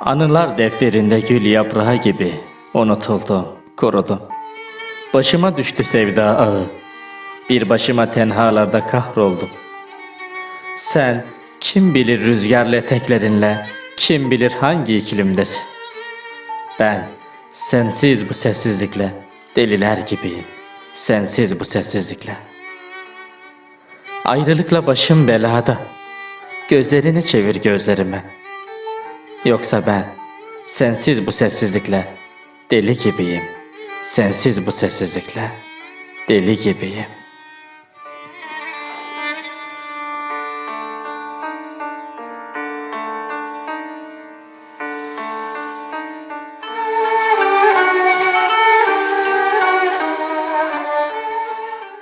Anılar defterinde gül yaprağı gibi unutuldum, kurudum. Başıma düştü sevda ağı. Bir başıma tenhalarda kahroldum. Sen kim bilir rüzgarlı eteklerinle, kim bilir hangi iklimdesin. Ben sensiz bu sessizlikle deliler gibiyim. Sensiz bu sessizlikle. Ayrılıkla başım belada. Gözlerini çevir gözlerime. Yoksa ben sensiz bu sessizlikle deli gibiyim. Sensiz bu sessizlikle deli gibiyim.